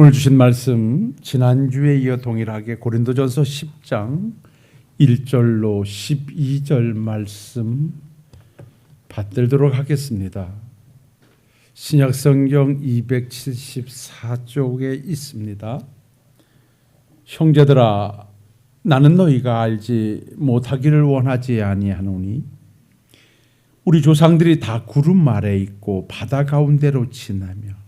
오늘 주신 말씀 지난주에 이어 동일하게 고린도전서 10장 1절로 12절 말씀 받들도록 하겠습니다. 신약 성경 274쪽에 있습니다. 형제들아 나는 너희가 알지 못하기를 원하지 아니하노니 우리 조상들이 다 구름 아래 있고 바다 가운데로 지나며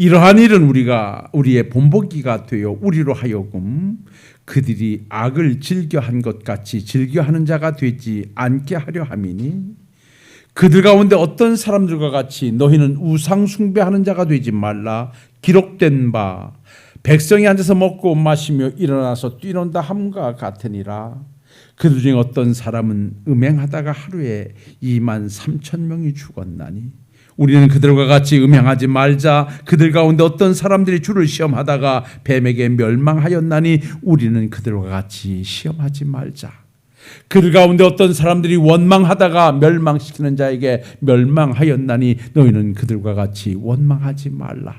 이러한 일은 우리가 우리의 본보기가 되어 우리로 하여금 그들이 악을 즐겨한 것 같이 즐겨하는 자가 되지 않게 하려 함이니 그들 가운데 어떤 사람들과 같이 너희는 우상 숭배하는 자가 되지 말라 기록된 바 백성이 앉아서 먹고 마시며 일어나서 뛰논다 함과 같으니라. 그들 중에 어떤 사람은 음행하다가 하루에 2만 3천 명이 죽었나니 우리는 그들과 같이 음행하지 말자. 그들 가운데 어떤 사람들이 주를 시험하다가 뱀에게 멸망하였나니 우리는 그들과 같이 시험하지 말자. 그들 가운데 어떤 사람들이 원망하다가 멸망시키는 자에게 멸망하였나니 너희는 그들과 같이 원망하지 말라.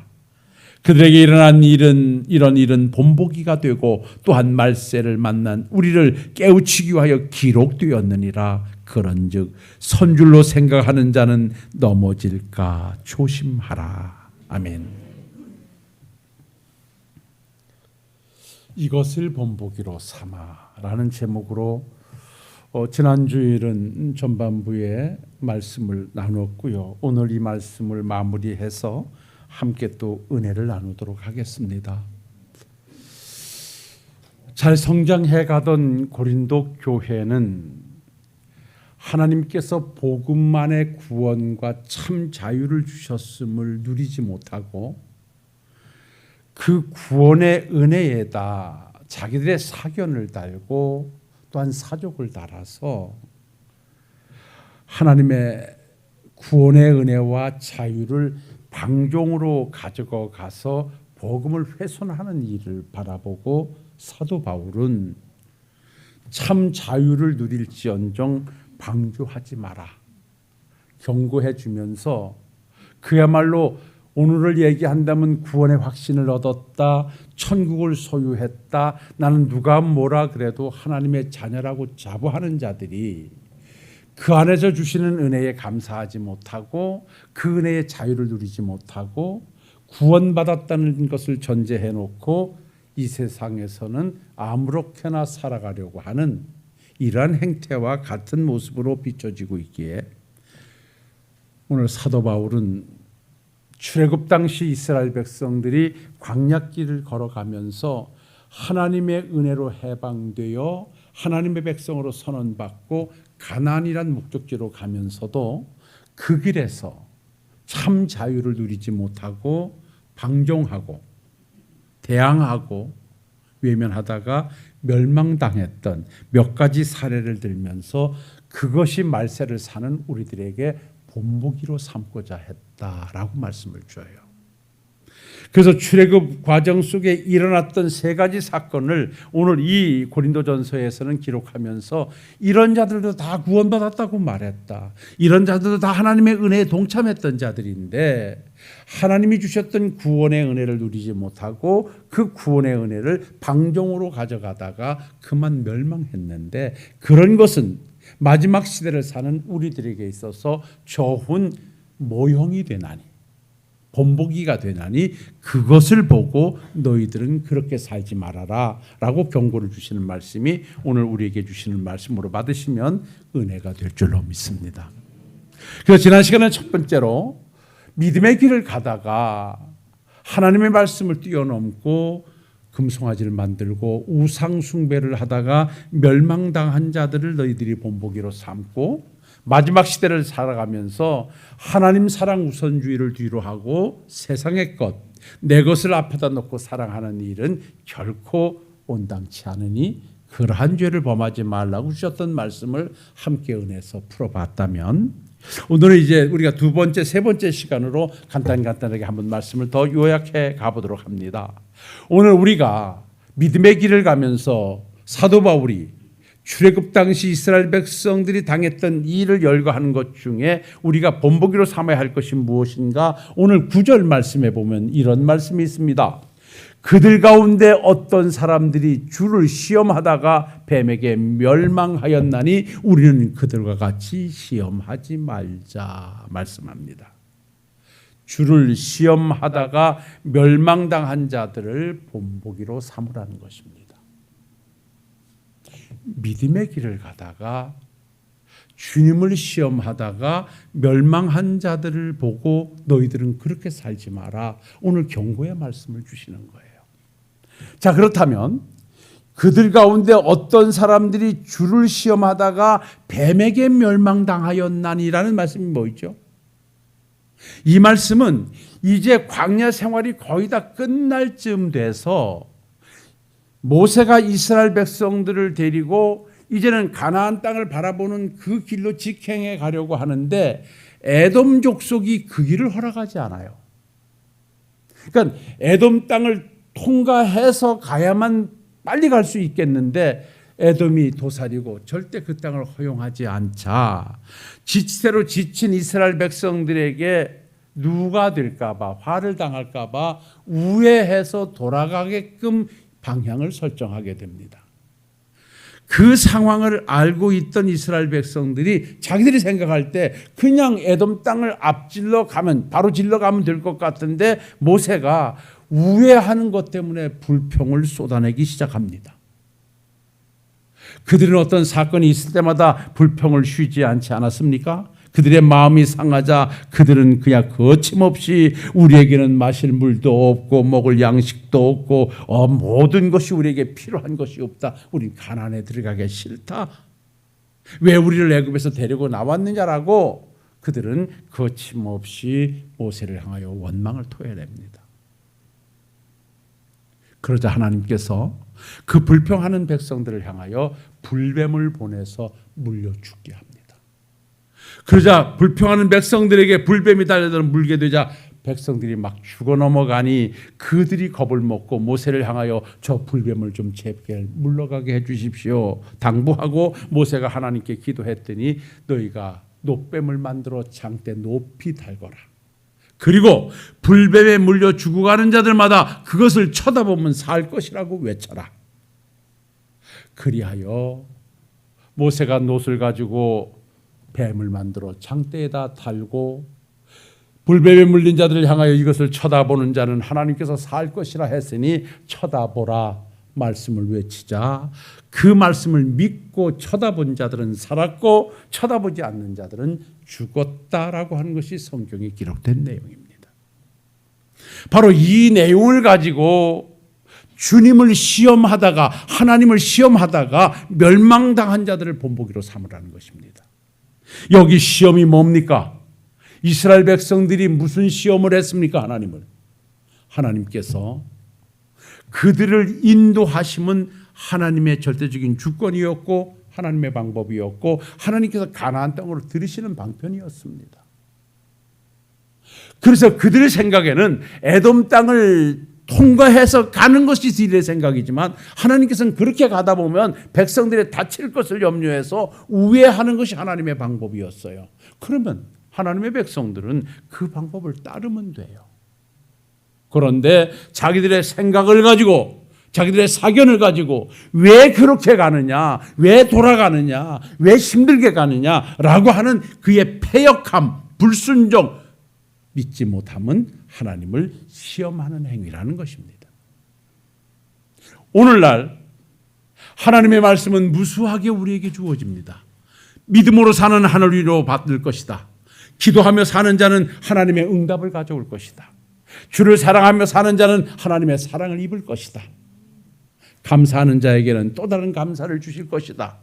그들에게 일어난 일은 이런 일은 본보기가 되고 또한 말세를 만난 우리를 깨우치기 위하여 기록되었느니라. 그런즉 선줄로 생각하는 자는 넘어질까 조심하라. 아멘. 이것을 본보기로 삼아라는 제목으로 어, 지난 주일은 전반부에 말씀을 나눴고요. 오늘 이 말씀을 마무리해서 함께 또 은혜를 나누도록 하겠습니다. 잘 성장해 가던 고린도 교회는 하나님께서 복음만의 구원과 참 자유를 주셨음을 누리지 못하고 그 구원의 은혜에다 자기들의 사견을 달고 또한 사족을 달아서 하나님의 구원의 은혜와 자유를 방종으로 가지고 가서 복음을 훼손하는 일을 바라보고 사도 바울은 참 자유를 누릴지언정 방주하지 마라. 경고해 주면서 그야말로 오늘을 얘기한다면 구원의 확신을 얻었다. 천국을 소유했다. 나는 누가 뭐라 그래도 하나님의 자녀라고 자부하는 자들이 그 안에서 주시는 은혜에 감사하지 못하고 그 은혜의 자유를 누리지 못하고 구원받았다는 것을 전제해 놓고 이 세상에서는 아무렇게나 살아가려고 하는 이러한 행태와 같은 모습으로 비춰지고 있기에 오늘 사도 바울은 출애굽 당시 이스라엘 백성들이 광야길을 걸어가면서 하나님의 은혜로 해방되어 하나님의 백성으로 선언받고 가나안이란 목적지로 가면서도 그 길에서 참 자유를 누리지 못하고 방종하고 대항하고 외면하다가 멸망당했던 몇 가지 사례를 들면서 그것이 말세를 사는 우리들에게 본보기로 삼고자 했다라고 말씀을 줘요. 그래서 출애굽 과정 속에 일어났던 세 가지 사건을 오늘 이 고린도전서에서는 기록하면서 이런 자들도 다 구원받았다고 말했다. 이런 자들도 다 하나님의 은혜에 동참했던 자들인데 하나님이 주셨던 구원의 은혜를 누리지 못하고 그 구원의 은혜를 방종으로 가져가다가 그만 멸망했는데 그런 것은 마지막 시대를 사는 우리들에게 있어서 좋은 모형이 되나니 본보기가 되나니 그것을 보고 너희들은 그렇게 살지 말아라라고 경고를 주시는 말씀이 오늘 우리에게 주시는 말씀으로 받으시면 은혜가 될 줄로 믿습니다. 그래서 지난 시간에 첫 번째로 믿음의 길을 가다가 하나님의 말씀을 뛰어넘고 금송아지를 만들고 우상 숭배를 하다가 멸망당한 자들을 너희들이 본보기로 삼고 마지막 시대를 살아가면서 하나님 사랑 우선주의를 뒤로 하고 세상의 것, 내 것을 앞에다 놓고 사랑하는 일은 결코 온당치 않으니 그러한 죄를 범하지 말라고 주셨던 말씀을 함께 은혜서 풀어봤다면 오늘은 이제 우리가 두 번째, 세 번째 시간으로 간단 간단하게 한번 말씀을 더 요약해 가보도록 합니다. 오늘 우리가 믿음의 길을 가면서 사도 바울이 출애굽 당시 이스라엘 백성들이 당했던 이 일을 열거하는 것 중에 우리가 본보기로 삼아야 할 것이 무엇인가? 오늘 구절 말씀에 보면 이런 말씀이 있습니다. 그들 가운데 어떤 사람들이 주를 시험하다가 뱀에게 멸망하였나니 우리는 그들과 같이 시험하지 말자 말씀합니다. 주를 시험하다가 멸망당한 자들을 본보기로 삼으라는 것입니다. 믿음의 길을 가다가 주님을 시험하다가 멸망한 자들을 보고 너희들은 그렇게 살지 마라. 오늘 경고의 말씀을 주시는 거예요. 자, 그렇다면 그들 가운데 어떤 사람들이 주를 시험하다가 뱀에게 멸망당하였나니라는 말씀이 뭐죠? 이 말씀은 이제 광야 생활이 거의 다 끝날 쯤 돼서 모세가 이스라엘 백성들을 데리고 이제는 가나안 땅을 바라보는 그 길로 직행해 가려고 하는데 에돔 족속이 그 길을 허락하지 않아요. 그러니까 에돔 땅을 통과해서 가야만 빨리 갈 수 있겠는데 에돔이 도살이고 절대 그 땅을 허용하지 않자 지체로 지친 이스라엘 백성들에게 누가 될까봐 화를 당할까봐 우회해서 돌아가게끔 방향을 설정하게 됩니다. 그 상황을 알고 있던 이스라엘 백성들이 자기들이 생각할 때 그냥 에돔 땅을 앞질러 가면 바로 질러 가면 될 것 같은데 모세가 우회하는 것 때문에 불평을 쏟아내기 시작합니다. 그들은 어떤 사건이 있을 때마다 불평을 쉬지 않지 않았습니까? 그들의 마음이 상하자 그들은 그냥 거침없이 우리에게는 마실 물도 없고 먹을 양식도 없고 어, 모든 것이 우리에게 필요한 것이 없다. 우린 가난에 들어가기 싫다. 왜 우리를 애굽에서 데리고 나왔느냐라고 그들은 거침없이 모세를 향하여 원망을 토해냅니다. 그러자 하나님께서 그 불평하는 백성들을 향하여 불뱀을 보내서 물려 죽게 합니다. 그러자 불평하는 백성들에게 불뱀이 달려들어 물게 되자 백성들이 막 죽어 넘어가니 그들이 겁을 먹고 모세를 향하여 저 불뱀을 좀 제게 물러가게 해 주십시오. 당부하고 모세가 하나님께 기도했더니 너희가 노뱀을 만들어 장대 높이 달거라. 그리고 불뱀에 물려 죽어가는 자들마다 그것을 쳐다보면 살 것이라고 외쳐라. 그리하여 모세가 놋을 가지고 뱀을 만들어 장대에다 달고 불뱀에 물린 자들을 향하여 이것을 쳐다보는 자는 하나님께서 살 것이라 했으니 쳐다보라 말씀을 외치자 그 말씀을 믿고 쳐다본 자들은 살았고 쳐다보지 않는 자들은 죽었다라고 하는 것이 성경에 기록된 내용입니다. 바로 이 내용을 가지고 주님을 시험하다가 하나님을 시험하다가 멸망당한 자들을 본보기로 삼으라는 것입니다. 여기 시험이 뭡니까? 이스라엘 백성들이 무슨 시험을 했습니까? 하나님을. 하나님께서 그들을 인도하심은 하나님의 절대적인 주권이었고 하나님의 방법이었고 하나님께서 가나안 땅으로 들으시는 방편이었습니다. 그래서 그들의 생각에는 에돔 땅을 통과해서 가는 것이 그들의 생각이지만 하나님께서는 그렇게 가다 보면 백성들이 다칠 것을 염려해서 우회하는 것이 하나님의 방법이었어요. 그러면 하나님의 백성들은 그 방법을 따르면 돼요. 그런데 자기들의 생각을 가지고 자기들의 사견을 가지고 왜 그렇게 가느냐, 왜 돌아가느냐, 왜 힘들게 가느냐라고 하는 그의 패역함, 불순종, 믿지 못함은 하나님을 시험하는 행위라는 것입니다. 오늘날 하나님의 말씀은 무수하게 우리에게 주어집니다. 믿음으로 사는 하늘 위로 받을 것이다. 기도하며 사는 자는 하나님의 응답을 가져올 것이다. 주를 사랑하며 사는 자는 하나님의 사랑을 입을 것이다. 감사하는 자에게는 또 다른 감사를 주실 것이다.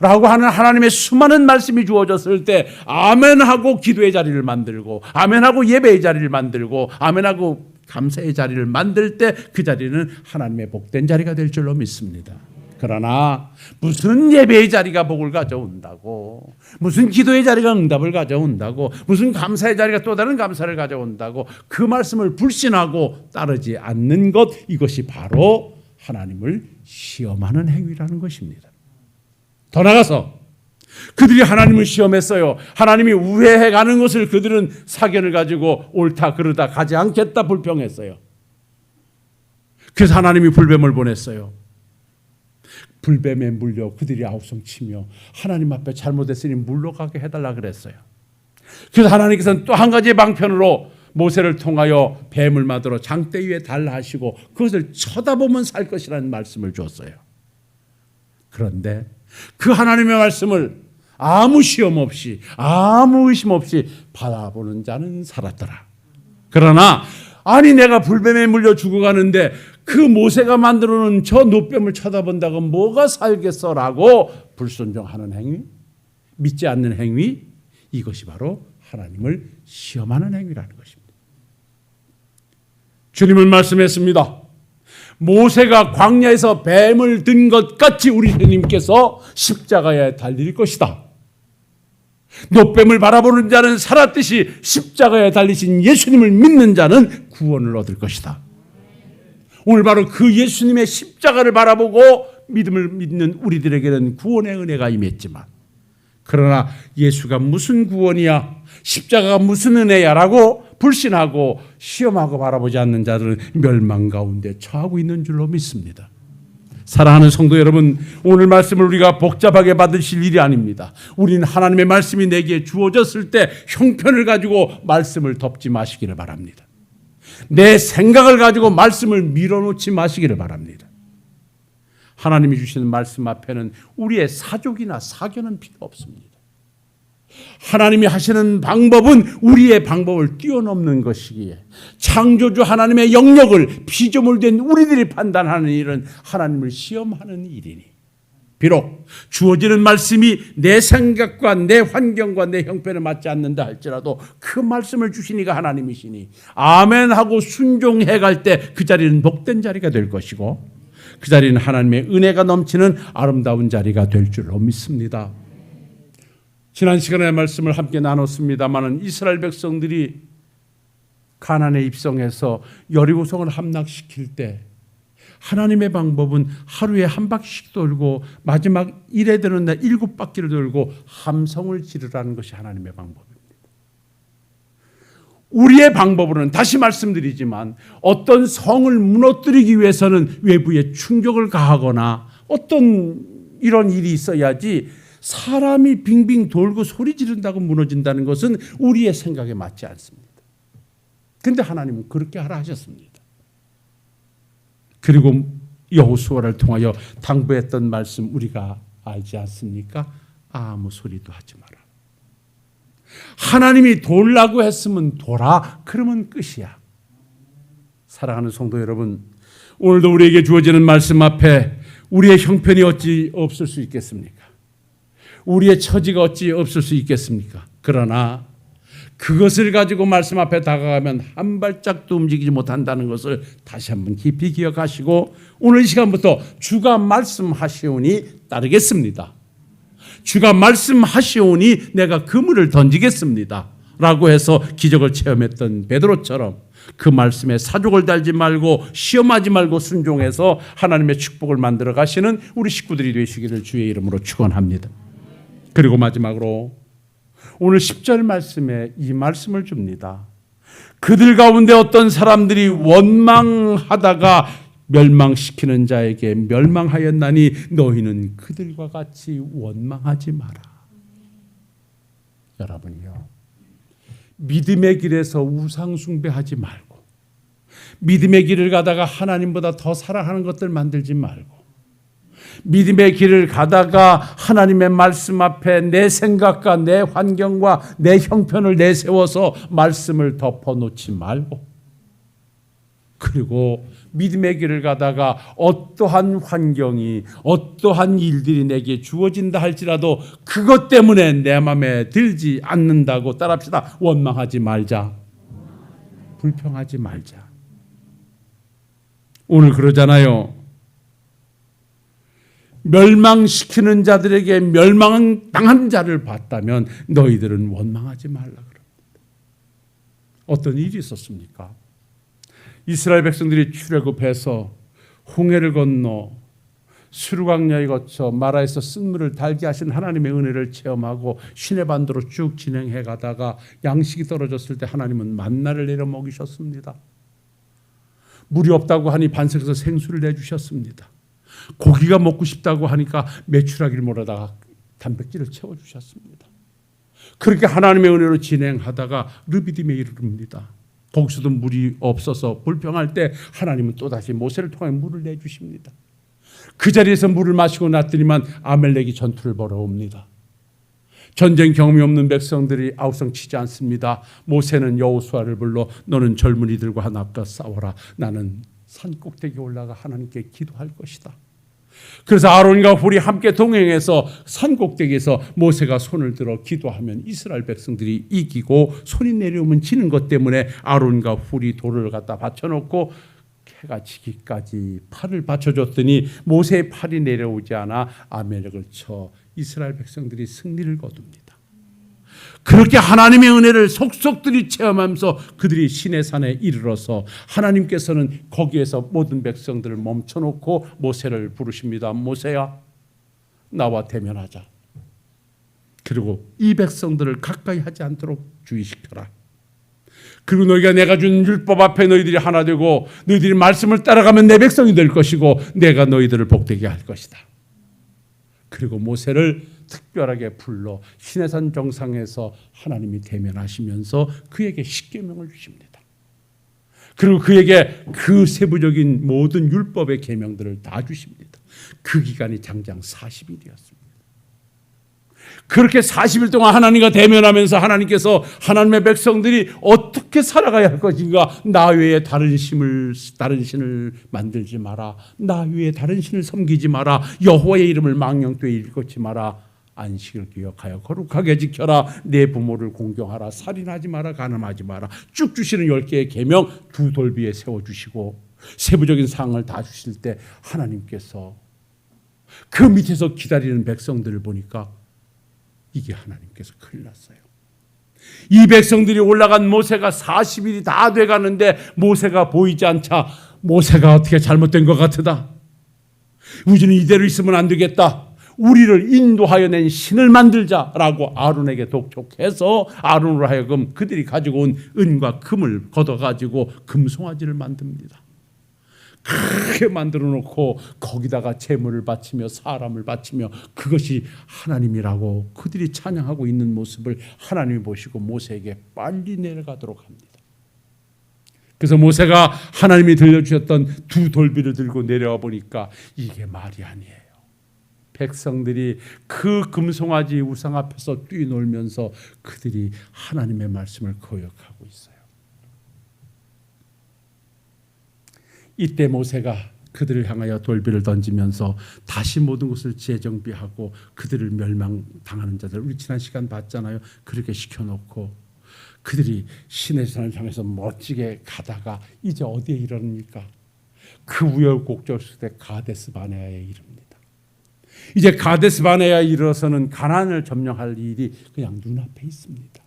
라고 하는 하나님의 수많은 말씀이 주어졌을 때 아멘하고 기도의 자리를 만들고 아멘하고 예배의 자리를 만들고 아멘하고 감사의 자리를 만들 때 그 자리는 하나님의 복된 자리가 될 줄로 믿습니다. 그러나 무슨 예배의 자리가 복을 가져온다고 무슨 기도의 자리가 응답을 가져온다고 무슨 감사의 자리가 또 다른 감사를 가져온다고 그 말씀을 불신하고 따르지 않는 것 이것이 바로 하나님을 시험하는 행위라는 것입니다. 더 나가서 그들이 하나님을 시험했어요. 하나님이 우회해 가는 것을 그들은 사견을 가지고 옳다 그르다 가지 않겠다 불평했어요. 그래서 하나님이 불뱀을 보냈어요. 불뱀에 물려 그들이 아우성 치며 하나님 앞에 잘못했으니 물러가게 해달라 그랬어요. 그래서 하나님께서는 또 한 가지 방편으로 모세를 통하여 뱀을 만들어 장대 위에 달라 하시고 그것을 쳐다보면 살 것이라는 말씀을 줬어요. 그런데 그 하나님의 말씀을 아무 시험 없이 아무 의심 없이 바라보는 자는 살았더라. 그러나 아니 내가 불뱀에 물려 죽어가는데 그 모세가 만들어 놓은 저 노뱀을 쳐다본다고 뭐가 살겠어라고 불순종하는 행위, 믿지 않는 행위 이것이 바로 하나님을 시험하는 행위라는 것입니다. 주님은 말씀했습니다. 모세가 광야에서 뱀을 든 것 같이 우리 주님께서 십자가에 달릴 것이다. 노뱀을 바라보는 자는 살았듯이 십자가에 달리신 예수님을 믿는 자는 구원을 얻을 것이다. 오늘 바로 그 예수님의 십자가를 바라보고 믿음을 믿는 우리들에게는 구원의 은혜가 임했지만 그러나 예수가 무슨 구원이야? 십자가가 무슨 은혜야 라고 불신하고 시험하고 바라보지 않는 자들은 멸망 가운데 처하고 있는 줄로 믿습니다. 사랑하는 성도 여러분, 오늘 말씀을 우리가 복잡하게 받으실 일이 아닙니다. 우리는 하나님의 말씀이 내게 주어졌을 때 형편을 가지고 말씀을 덮지 마시기를 바랍니다. 내 생각을 가지고 말씀을 밀어놓지 마시기를 바랍니다. 하나님이 주시는 말씀 앞에는 우리의 사족이나 사견은 필요 없습니다. 하나님이 하시는 방법은 우리의 방법을 뛰어넘는 것이기에 창조주 하나님의 영역을 피조물된 우리들이 판단하는 일은 하나님을 시험하는 일이니 비록 주어지는 말씀이 내 생각과 내 환경과 내 형편에 맞지 않는다 할지라도 그 말씀을 주시니가 하나님이시니 아멘 하고 순종해 갈 때 그 자리는 복된 자리가 될 것이고 그 자리는 하나님의 은혜가 넘치는 아름다운 자리가 될 줄로 믿습니다. 지난 시간에 말씀을 함께 나눴습니다마는 이스라엘 백성들이 가나안에 입성해서 여리고성을 함락시킬 때 하나님의 방법은 하루에 한 바퀴씩 돌고 마지막 일에 되는 날 일곱 바퀴를 돌고 함성을 지르라는 것이 하나님의 방법입니다. 우리의 방법으로는 다시 말씀드리지만 어떤 성을 무너뜨리기 위해서는 외부에 충격을 가하거나 어떤 이런 일이 있어야지 사람이 빙빙 돌고 소리 지른다고 무너진다는 것은 우리의 생각에 맞지 않습니다. 근데 하나님은 그렇게 하라 하셨습니다. 그리고 여호수아를 통하여 당부했던 말씀 우리가 알지 않습니까? 아무 소리도 하지 마라. 하나님이 돌라고 했으면 돌아. 그러면 끝이야. 사랑하는 성도 여러분, 오늘도 우리에게 주어지는 말씀 앞에 우리의 형편이 어찌 없을 수 있겠습니까? 우리의 처지가 어찌 없을 수 있겠습니까? 그러나 그것을 가지고 말씀 앞에 다가가면 한 발짝도 움직이지 못한다는 것을 다시 한번 깊이 기억하시고 오늘 이 시간부터 주가 말씀하시오니 따르겠습니다. 주가 말씀하시오니 내가 그물을 던지겠습니다. 라고 해서 기적을 체험했던 베드로처럼 그 말씀에 사족을 달지 말고 시험하지 말고 순종해서 하나님의 축복을 만들어 가시는 우리 식구들이 되시기를 주의 이름으로 축원합니다. 그리고 마지막으로 오늘 10절 말씀에 이 말씀을 줍니다. 그들 가운데 어떤 사람들이 원망하다가 멸망시키는 자에게 멸망하였나니 너희는 그들과 같이 원망하지 마라. 여러분요. 믿음의 길에서 우상 숭배하지 말고 믿음의 길을 가다가 하나님보다 더 사랑하는 것들 만들지 말고 믿음의 길을 가다가 하나님의 말씀 앞에 내 생각과 내 환경과 내 형편을 내세워서 말씀을 덮어놓지 말고 그리고 믿음의 길을 가다가 어떠한 환경이 어떠한 일들이 내게 주어진다 할지라도 그것 때문에 내 마음에 들지 않는다고 따라합시다. 원망하지 말자. 불평하지 말자. 오늘 그러잖아요. 멸망시키는 자들에게 멸망 당한 자를 봤다면 너희들은 원망하지 말라 그럽니다. 어떤 일이 있었습니까? 이스라엘 백성들이 출애굽해서 홍해를 건너 수르광야에 거쳐 마라에서 쓴물을 달게 하신 하나님의 은혜를 체험하고 신의 반도로 쭉 진행해 가다가 양식이 떨어졌을 때 하나님은 만나를 내려 먹이셨습니다. 물이 없다고 하니 반석에서 생수를 내주셨습니다. 고기가 먹고 싶다고 하니까 메추라기를 몰아다가 단백질을 채워주셨습니다. 그렇게 하나님의 은혜로 진행하다가 르비딤에 이르릅니다. 거기서도 물이 없어서 불평할 때 하나님은 또다시 모세를 통해 물을 내주십니다. 그 자리에서 물을 마시고 났더니만 아멜렉이 전투를 벌어옵니다. 전쟁 경험이 없는 백성들이 아우성 치지 않습니다. 모세는 여호수아를 불러 너는 젊은이들과 하나가 싸워라. 나는 산 꼭대기 올라가 하나님께 기도할 것이다. 그래서 아론과 훌이 함께 동행해서 산 꼭대기에서 모세가 손을 들어 기도하면 이스라엘 백성들이 이기고 손이 내려오면 지는 것 때문에 아론과 훌이 돌을 갖다 받쳐놓고 해가 지기까지 팔을 받쳐줬더니 모세의 팔이 내려오지 않아 아멜렉을 쳐 이스라엘 백성들이 승리를 거둡니다. 그렇게 하나님의 은혜를 속속들이 체험하면서 그들이 신의 산에 이르러서 하나님께서는 거기에서 모든 백성들을 멈춰놓고 모세를 부르십니다. 모세야, 나와 대면하자. 그리고 이 백성들을 가까이 하지 않도록 주의시켜라. 그리고 너희가 내가 준 율법 앞에 너희들이 하나 되고 너희들이 말씀을 따라가면 내 백성이 될 것이고 내가 너희들을 복되게 할 것이다. 그리고 모세를 특별하게 불러 시내산 정상에서 하나님이 대면하시면서 그에게 십계명을 주십니다. 그리고 그에게 그 세부적인 모든 율법의 계명들을 다 주십니다. 그 기간이 장장 40일이었습니다. 그렇게 40일 동안 하나님과 대면하면서 하나님께서 하나님의 백성들이 어떻게 살아가야 할 것인가? 나 외에 다른 신을 다른 신을 만들지 마라. 나 외에 다른 신을 섬기지 마라. 여호와의 이름을 망령되이 일컫지 마라. 안식을 기억하여 거룩하게 지켜라. 내 부모를 공경하라. 살인하지 마라. 가늠하지 마라. 쭉 주시는 열 개의 계명 두 돌비에 세워 주시고 세부적인 사항을 다 주실 때 하나님께서 그 밑에서 기다리는 백성들을 보니까 이게 하나님께서 큰일 났어요. 이 백성들이 올라간 모세가 40일이 다 돼 가는데 모세가 보이지 않자 모세가 어떻게 잘못된 것 같으다. 우리는 이대로 있으면 안 되겠다. 우리를 인도하여 낸 신을 만들자라고 아론에게 독촉해서 아론으로 하여금 그들이 가지고 온 은과 금을 걷어가지고 금송아지를 만듭니다. 크게 만들어 놓고 거기다가 재물을 바치며 사람을 바치며 그것이 하나님이라고 그들이 찬양하고 있는 모습을 하나님이 보시고 모세에게 빨리 내려가도록 합니다. 그래서 모세가 하나님이 들려주셨던 두 돌비를 들고 내려와 보니까 이게 말이 아니에요. 백성들이 그 금송아지 우상 앞에서 뛰놀면서 그들이 하나님의 말씀을 거역하고 있어요. 이때 모세가 그들을 향하여 돌비를 던지면서 다시 모든 것을 재정비하고 그들을 멸망당하는 자들 우리 지난 시간 봤잖아요. 그렇게 시켜놓고 그들이 신의 산을 향해서 멋지게 가다가 이제 어디에 이르니까 그 우여곡절 속에 가데스 바네아에 이릅니다. 이제 가데스 바네아에 이르러서는 가나안을 점령할 일이 그냥 눈앞에 있습니다.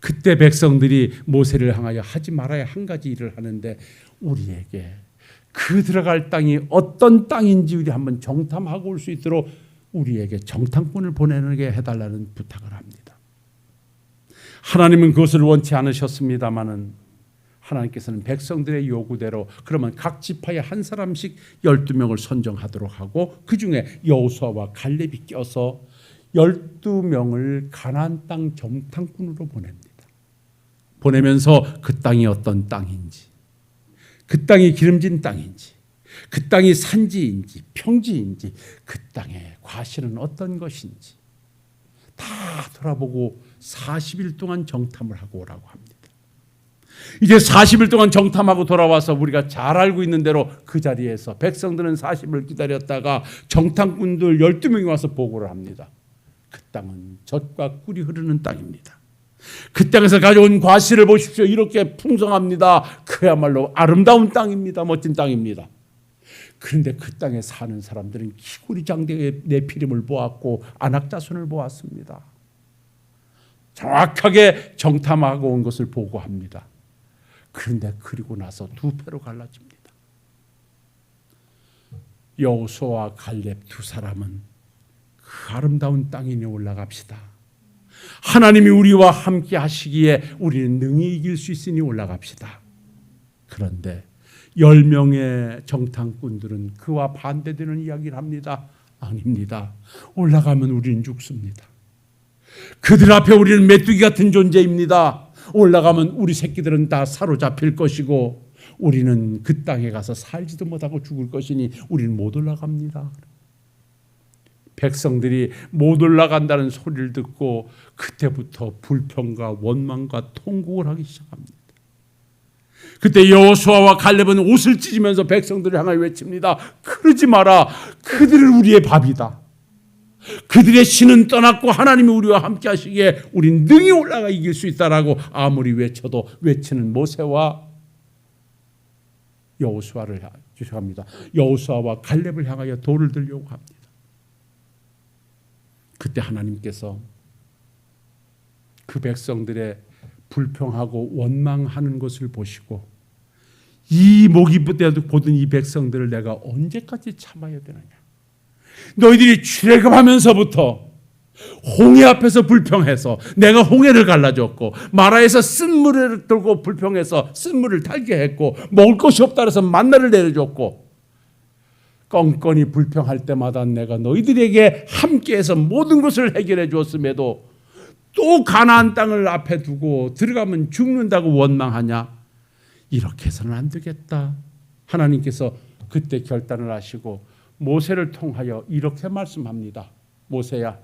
그때 백성들이 모세를 향하여 하지 말아야 한 가지 일을 하는데 우리에게 그 들어갈 땅이 어떤 땅인지 우리 한번 정탐하고 올 수 있도록 우리에게 정탐꾼을 보내게 해달라는 부탁을 합니다. 하나님은 그것을 원치 않으셨습니다마는 하나님께서는 백성들의 요구대로 그러면 각 지파에 한 사람씩 12명을 선정하도록 하고 그 중에 여호수아와 갈렙이 껴서 12명을 가나안 땅 정탐꾼으로 보냅니다. 보내면서 그 땅이 어떤 땅인지 그 땅이 기름진 땅인지, 그 땅이 산지인지 평지인지, 그 땅의 과실은 어떤 것인지 다 돌아보고 40일 동안 정탐을 하고 오라고 합니다. 이제 40일 동안 정탐하고 돌아와서 우리가 잘 알고 있는 대로 그 자리에서 백성들은 40을 기다렸다가 정탐꾼들 12명이 와서 보고를 합니다. 그 땅은 젖과 꿀이 흐르는 땅입니다. 그 땅에서 가져온 과실을 보십시오. 이렇게 풍성합니다. 그야말로 아름다운 땅입니다. 멋진 땅입니다. 그런데 그 땅에 사는 사람들은 기구리 장대의 내피림을 보았고 안악자손을 보았습니다. 정확하게 정탐하고 온 것을 보고합니다. 그런데 그리고 나서 두 패로 갈라집니다. 여호수아와 갈렙 두 사람은 그 아름다운 땅에 올라갑시다. 하나님이 우리와 함께 하시기에 우리는 능히 이길 수 있으니 올라갑시다. 그런데 열 명의 정탐꾼들은 그와 반대되는 이야기를 합니다. 아닙니다. 올라가면 우리는 죽습니다. 그들 앞에 우리는 메뚜기 같은 존재입니다. 올라가면 우리 새끼들은 다 사로잡힐 것이고 우리는 그 땅에 가서 살지도 못하고 죽을 것이니 우리는 못 올라갑니다. 백성들이 못 올라간다는 소리를 듣고 그때부터 불평과 원망과 통곡을 하기 시작합니다. 그때 여호수아와 갈렙은 옷을 찢으면서 백성들을 향하여 외칩니다. 그러지 마라. 그들은 우리의 밥이다. 그들의 신은 떠났고 하나님이 우리와 함께 하시기에 우린 능히 올라가 이길 수 있다라고 아무리 외쳐도 외치는 모세와 여호수아를 주셔갑니다. 여호수아와 갈렙을 향하여 돌을 들려고 합니다. 그때 하나님께서 그 백성들의 불평하고 원망하는 것을 보시고 이 목이 때도 보던 이 백성들을 내가 언제까지 참아야 되느냐? 너희들이 출애굽하면서부터 홍해 앞에서 불평해서 내가 홍해를 갈라줬고 마라에서 쓴물을 들고 불평해서 쓴물을 달게 했고 먹을 것이 없다 해서 만나를 내려줬고 껌껌이 불평할 때마다 내가 너희들에게 함께해서 모든 것을 해결해 주었음에도 또 가나안 땅을 앞에 두고 들어가면 죽는다고 원망하냐? 이렇게 해서는 안 되겠다. 하나님께서 그때 결단을 하시고 모세를 통하여 이렇게 말씀합니다. 모세야,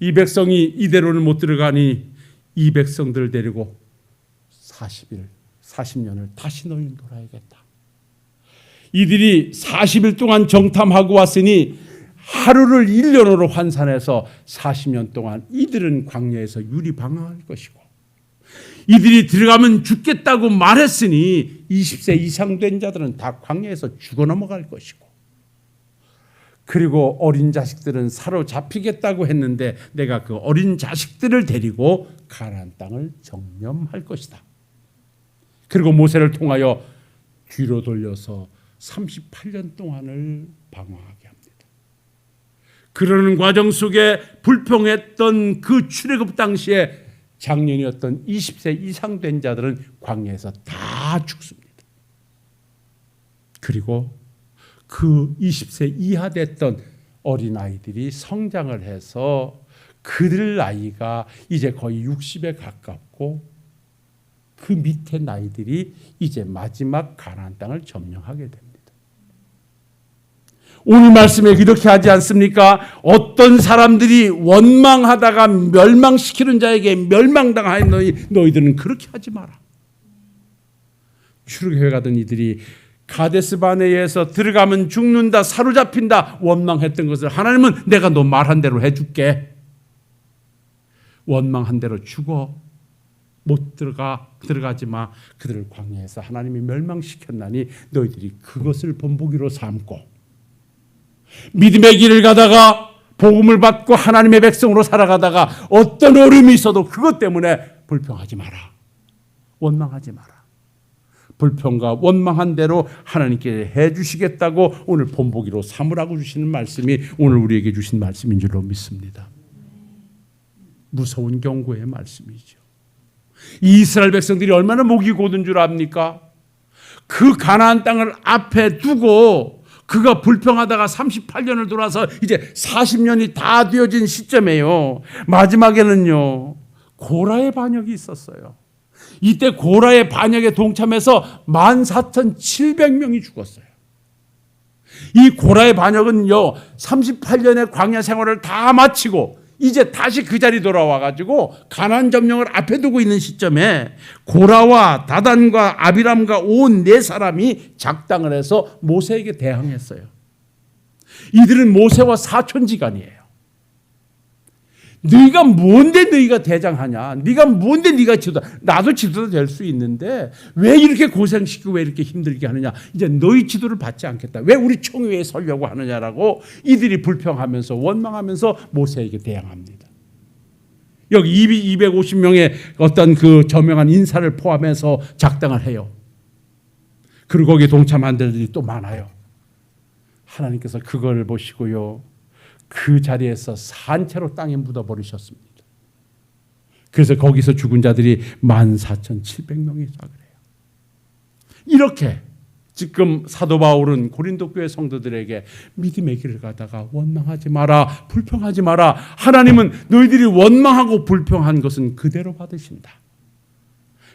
이 백성이 이대로는 못 들어가니 이 백성들을 데리고 40일, 40년을 다시 너희는 돌아야겠다. 이들이 40일 동안 정탐하고 왔으니 하루를 1년으로 환산해서 40년 동안 이들은 광야에서 유리방황할 것이고 이들이 들어가면 죽겠다고 말했으니 20세 이상 된 자들은 다 광야에서 죽어 넘어갈 것이고 그리고 어린 자식들은 사로잡히겠다고 했는데 내가 그 어린 자식들을 데리고 가나안 땅을 정념할 것이다. 그리고 모세를 통하여 뒤로 돌려서 38년 동안을 방황하게 합니다. 그러는 과정 속에 불평했던 그 출애굽 당시에 장년이었던 20세 이상 된 자들은 광야에서 다 죽습니다. 그리고 그 20세 이하 됐던 어린 아이들이 성장을 해서 그들 나이가 이제 거의 60에 가깝고 그 밑에 나이들이 이제 마지막 가나안 땅을 점령하게 됩니다. 오늘 말씀에 이렇게 하지 않습니까? 어떤 사람들이 원망하다가 멸망시키는 자에게 멸망당하여 너희 너희들은 그렇게 하지 마라. 출애굽해 가던 이들이 가데스 바네에서 들어가면 죽는다, 사로잡힌다 원망했던 것을 하나님은 내가 너 말한 대로 해줄게. 원망한 대로 죽어. 못 들어가 들어가지 마. 그들을 광야에서 하나님이 멸망시켰나니 너희들이 그것을 본보기로 삼고 믿음의 길을 가다가 복음을 받고 하나님의 백성으로 살아가다가 어떤 어려움이 있어도 그것 때문에 불평하지 마라. 원망하지 마라. 불평과 원망한 대로 하나님께 해 주시겠다고 오늘 본보기로 삼으라고 주시는 말씀이 오늘 우리에게 주신 말씀인 줄로 믿습니다. 무서운 경고의 말씀이죠. 이스라엘 백성들이 얼마나 목이 고든 줄 압니까? 그 가나안 땅을 앞에 두고 그가 불평하다가 38년을 돌아서 이제 40년이 다 되어진 시점에요. 마지막에는요. 고라의 반역이 있었어요. 이때 고라의 반역에 동참해서 14,700명이 죽었어요. 이 고라의 반역은요, 38년의 광야 생활을 다 마치고 이제 다시 그 자리 돌아와 가지고 가난 점령을 앞에 두고 있는 시점에 고라와 다단과 아비람과 온 네 사람이 작당을 해서 모세에게 대항했어요. 이들은 모세와 사촌지간이에요. 네가 뭔데 너희가 대장하냐? 네가 뭔데 네가 지도 나도 지도자 될 수 있는데 왜 이렇게 고생시키고 왜 이렇게 힘들게 하느냐? 이제 너희 지도를 받지 않겠다. 왜 우리 총회에 서려고 하느냐라고 이들이 불평하면서 원망하면서 모세에게 대항합니다. 여기 250명의 어떤 그 저명한 인사를 포함해서 작당을 해요. 그리고 거기에 동참한 데들이 또 많아요. 하나님께서 그걸 보시고요. 그 자리에서 산채로 땅에 묻어버리셨습니다. 그래서 거기서 죽은 자들이 14,700명이 다 그래요. 이렇게 지금 사도 바울은 고린도 교회 성도들에게 믿음의 길을 가다가 원망하지 마라, 불평하지 마라. 하나님은 너희들이 원망하고 불평한 것은 그대로 받으신다.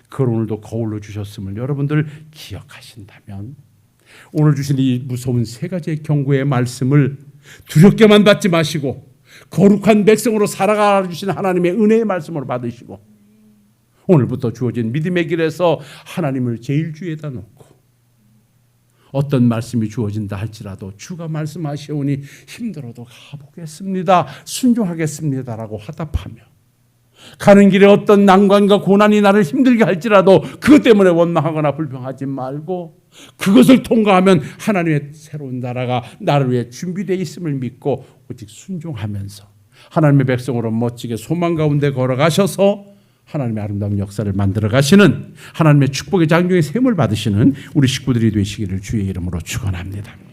그걸 오늘도 거울로 주셨음을 여러분들 기억하신다면 오늘 주신 이 무서운 세 가지의 경고의 말씀을 두렵게만 받지 마시고 거룩한 백성으로 살아가 주신 하나님의 은혜의 말씀으로 받으시고 오늘부터 주어진 믿음의 길에서 하나님을 제일 주에다 놓고 어떤 말씀이 주어진다 할지라도 주가 말씀하시오니 힘들어도 가보겠습니다. 순종하겠습니다라고 화답하며 가는 길에 어떤 난관과 고난이 나를 힘들게 할지라도 그것 때문에 원망하거나 불평하지 말고 그것을 통과하면 하나님의 새로운 나라가 나를 위해 준비되어 있음을 믿고 오직 순종하면서 하나님의 백성으로 멋지게 소망 가운데 걸어가셔서 하나님의 아름다운 역사를 만들어 가시는 하나님의 축복의 장중의 셈을 받으시는 우리 식구들이 되시기를 주의 이름으로 축원합니다.